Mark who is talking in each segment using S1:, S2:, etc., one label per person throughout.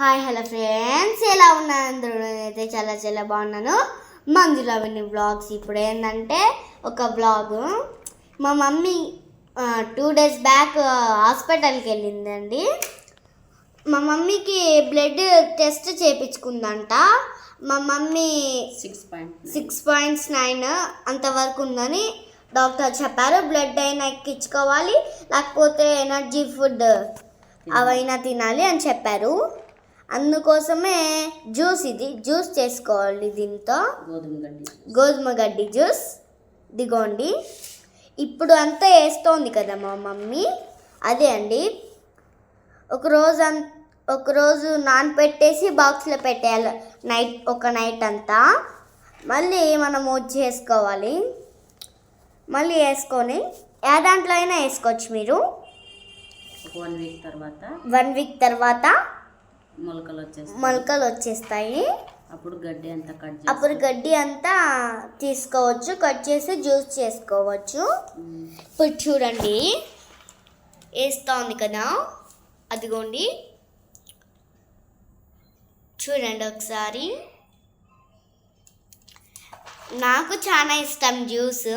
S1: Hi hello friends. ఎలా ఉన్నారు అందరూ? నేనైతే చాలా చాలా బాగున్నాను. మంజుల విని బ్లాగ్స్ ఇప్పుడు ఏంటంటే ఒక బ్లాగ్ మా మమ్మీ టూ డేస్ బ్యాక్ హాస్పిటల్కి వెళ్ళిందండి. మా మమ్మీకి బ్లడ్ టెస్ట్ చేయించుకుందంట మా mummy
S2: six point
S1: six points nine అంతవరకు ఉందని డాక్టర్ చెప్పారు. బ్లడ్ అయినా ఎక్కించుకోవాలి. లేకపోతే ఎనర్జీ ఫుడ్ అవైనా తినాలి అని చెప్పారు. అందుకోసమే జ్యూస్ ఇది. జ్యూస్ చేసుకోవాలి దీంతో.
S2: గోధుమ గడ్డి.
S1: గోధుమ గడ్డి జ్యూస్. దిగోండి ఇప్పుడు అంతా వేస్తోంది కదా మా మమ్మీ. అదే అండి. ఒకరోజు అం ఒకరోజు నానపెట్టేసి బాక్స్లో పెట్టేయాలి. నైట్ ఒక నైట్ అంతా. మళ్ళీ మనము చేసుకోవాలి. మళ్ళీ వేసుకొని ఏ దాంట్లో అయినా వేసుకోవచ్చు మీరు.
S2: వన్ వీక్ తర్వాత
S1: వన్ వీక్ తర్వాత
S2: మొలకలు వచ్చేస్తాయి.
S1: మొలకలు వచ్చేస్తాయి.
S2: అప్పుడు గడ్డి అంతా కట్
S1: అప్పుడు గడ్డి అంతా తీసుకోవచ్చు కట్ చేసి జ్యూస్ చేసుకోవచ్చు. ఇప్పుడు చూడండి వేస్తూ ఉంది కదా. అదిగోండి. చూడండి ఒకసారి. నాకు చాలా ఇష్టం జ్యూస్.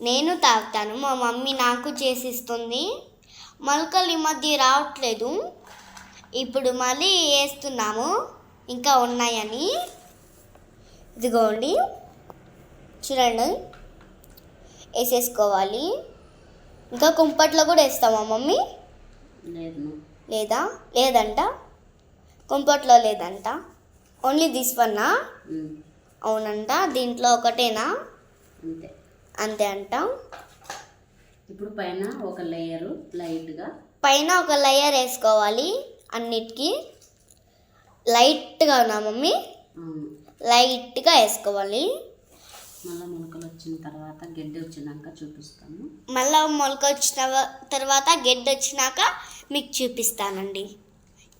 S1: నేను తాగుతాను మా మమ్మీ నాకు చేసి ఇస్తుంది. మొలకలు ఈ మధ్య రావట్లేదు. ఇప్పుడు మళ్ళీ వేస్తున్నాము. ఇంకా ఉన్నాయని. ఇదిగోండి. చూడండి. వేసేసుకోవాలి. ఇంకా కుంపట్లో కూడా వేస్తామా మమ్మీ?
S2: లేదు
S1: లేదంట. కుంపట్లో లేదంట. ఓన్లీ దిస్ వన్నా? అవునంట. దీంట్లో ఒకటేనా?
S2: అంతే.
S1: అంతే అంట.
S2: ఇప్పుడు పైన ఒక లేయరు లైట్గా
S1: పైన ఒక లేయర్ వేసుకోవాలి అన్నిటికీ. లైట్గా ఉన్నా మమ్మీ? లైట్గా వేసుకోవాలి.
S2: మళ్ళీ మొలకలు వచ్చిన తర్వాత గడ్డి వచ్చినాక చూపిస్తాను.
S1: మళ్ళీ మొలక వచ్చిన తర్వాత గెడ్డ వచ్చినాక మీకు చూపిస్తానండి.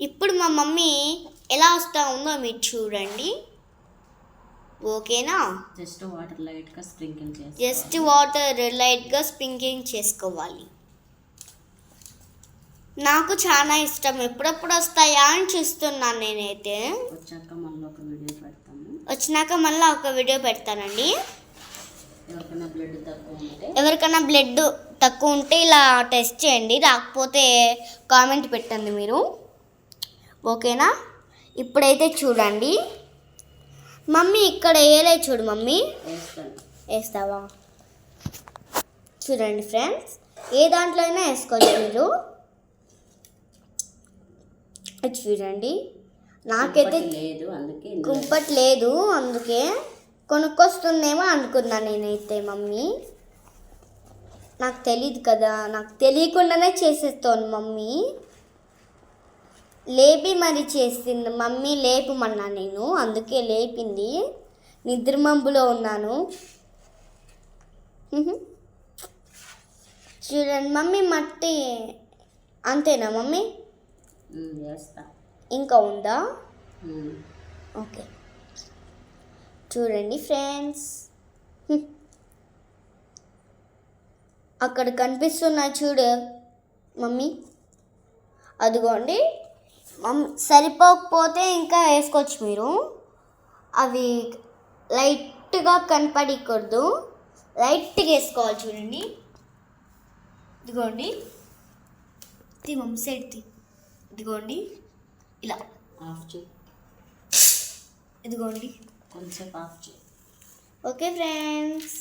S1: ఇప్పుడు మా మమ్మీ ఎలా వస్తూ ఉందో మీరు చూడండి. ఓకేనా?
S2: జస్ట్ వాటర్ లైట్గా స్ప్రింకిల్ చేసి
S1: జస్ట్ వాటర్ లైట్గా స్ప్రింకింగ్ చేసుకోవాలి. నాకు చాలా ఇష్టం. ఎప్పుడెప్పుడు వస్తాయా అని చూస్తున్నాను నేనైతే.
S2: వచ్చాక మళ్ళీ ఒక వీడియో పెడతాము.
S1: వచ్చినాక మళ్ళీ ఒక వీడియో పెడతానండి.
S2: ఎవరికైనా బ్లడ్ తక్కువ ఉంటే?
S1: ఎవరికైనా బ్లడ్ తక్కువ ఉంటే ఇలా టెస్ట్ చేయండి. రాకపోతే కామెంట్ పెట్టండి మీరు. ఓకేనా? ఇప్పుడైతే చూడండి. మమ్మీ ఇక్కడ ఏలే చూడు మమ్మీ. వేస్తావా? చూడండి ఫ్రెండ్స్ ఏ దాంట్లో అయినా వేసుకోవచ్చు మీరు. చూడండి. నాకైతే
S2: లేదు అందుకే
S1: కుంపట్ లేదు అందుకే కొనుక్కొస్తుందేమో అనుకున్నా నేనైతే మమ్మీ. నాకు తెలియదు కదా నాకు తెలియకుండానే చేసేస్తాను మమ్మీ. లేపి మరి చేసింది. మమ్మీ లేపమన్నా నేను అందుకే లేపింది. నిద్రమంబులో ఉన్నాను. చూడండి మమ్మీ మట్టి అంతేనా మమ్మీ? ఇంకా ఉందా. ఓకే. చూడండి ఫ్రెండ్స్. అక్కడ కనిపిస్తున్నాయి చూడు మమ్మీ. అదిగోండి. సరిపోకపోతే ఇంకా వేసుకోవచ్చు మీరు. అవి లైట్గా కనపడకూడదు. లైట్గా వేసుకోవాలి చూడండి. ఇదిగోండి. తీ మమ్మీ సైడ్ తీ. ఇదిగోండి. ఇలా.
S2: ఆఫ్ చేయి.
S1: ఇదిగోండి.
S2: కొంచెం ఆఫ్ చేయి.
S1: Okay friends.